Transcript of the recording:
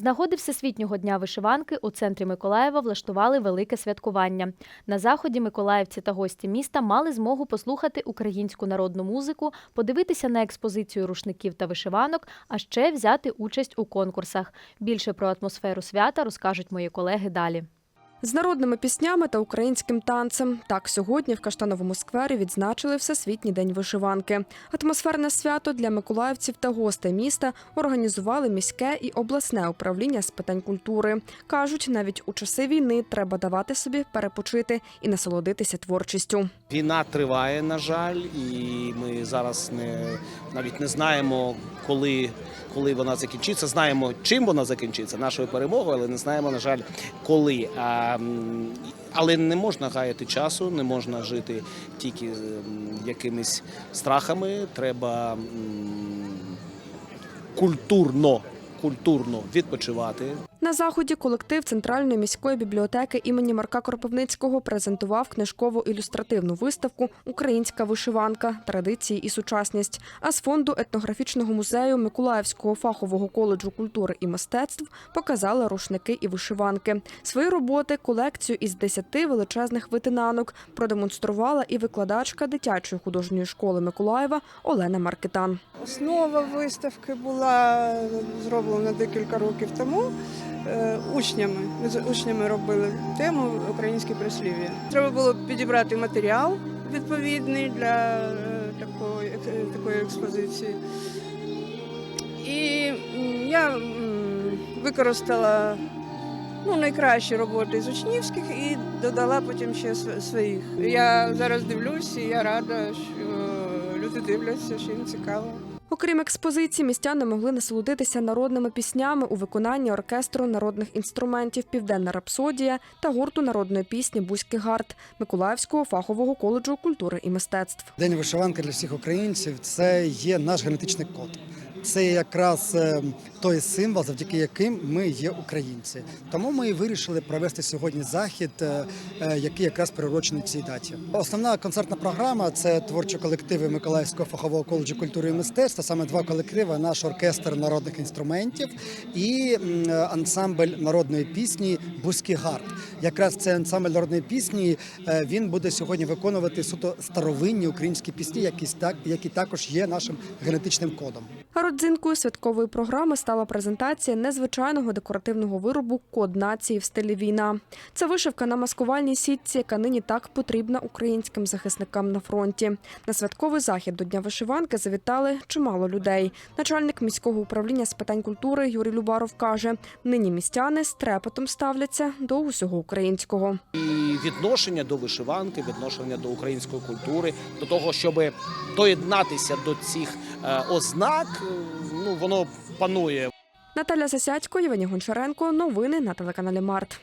З нагоди Всесвітнього дня вишиванки у центрі Миколаєва влаштували велике святкування. На заході миколаївці та гості міста мали змогу послухати українську народну музику, подивитися на експозицію рушників та вишиванок, а ще взяти участь у конкурсах. Більше про атмосферу свята розкажуть мої колеги далі. З народними піснями та українським танцем. Так сьогодні в Каштановому сквері відзначили Всесвітній день вишиванки. Атмосферне свято для миколаївців та гостей міста організували міське і обласне управління з питань культури. Кажуть, навіть у часи війни треба давати собі перепочити і насолодитися творчістю. Війна триває, на жаль, і ми зараз не навіть не знаємо, коли, коли вона закінчиться. Знаємо, чим вона закінчиться, нашою перемогою, але не знаємо, на жаль, коли. А, м, але не можна гаяти часу, не можна жити тільки якимись страхами. Треба культурно, культурно відпочивати. На заході колектив Центральної міської бібліотеки імені Марка Кропивницького презентував книжково ілюстративну виставку Українська вишиванка, традиції і сучасність. А з фонду етнографічного музею Миколаївського фахового коледжу культури і мистецтв показали рушники і вишиванки. Свої роботи, колекцію із десяти величезних витинанок продемонструвала і викладачка дитячої художньої школи Миколаєва Олена Маркетан. Основа виставки була зроблена декілька років тому учнями. Ми з учнями робили тему українське прислів'я. Треба було підібрати матеріал відповідний для е, такої, е, такої експозиції. І я використала ну, найкращі роботи з учнівських і додала потім ще св- своїх. Я зараз дивлюсь, і я рада, що люди дивляться, що їм цікаво. Окрім експозиції, містяни могли насолодитися народними піснями у виконанні оркестру народних інструментів Південна рапсодія та гурту народної пісні Бузький гард Миколаївського фахового коледжу культури і мистецтв. День вишиванки для всіх українців це є наш генетичний код. Це якраз е, той символ, завдяки яким ми є українці. Тому ми і вирішили провести сьогодні захід, е, е, який якраз приурочений цій даті. Основна концертна програма це творчі колективи Миколаївського фахового коледжу культури і мистецтва. Саме два колективи: наш оркестр народних інструментів і ансамбль народної пісні Бузький гард. Якраз цей ансамбль народної пісні він буде сьогодні виконувати суто старовинні українські пісні, які також є нашим генетичним кодом. Родзинкою святкової програми стала презентація незвичайного декоративного виробу Код нації в стилі війна. Це вишивка на маскувальній сітці, яка нині так потрібна українським захисникам на фронті. На святковий захід до Дня вишиванки завітали чимало людей. Начальник міського управління з питань культури Юрій Любаров каже: нині містяни з трепетом ставляться до усього українського. І відношення до вишиванки, відношення до української культури, до того, щоб доєднатися до цих ознак, е, ну воно панує Наталя Сосяцько, Євгеній Гончаренко. Новини на телеканалі Март.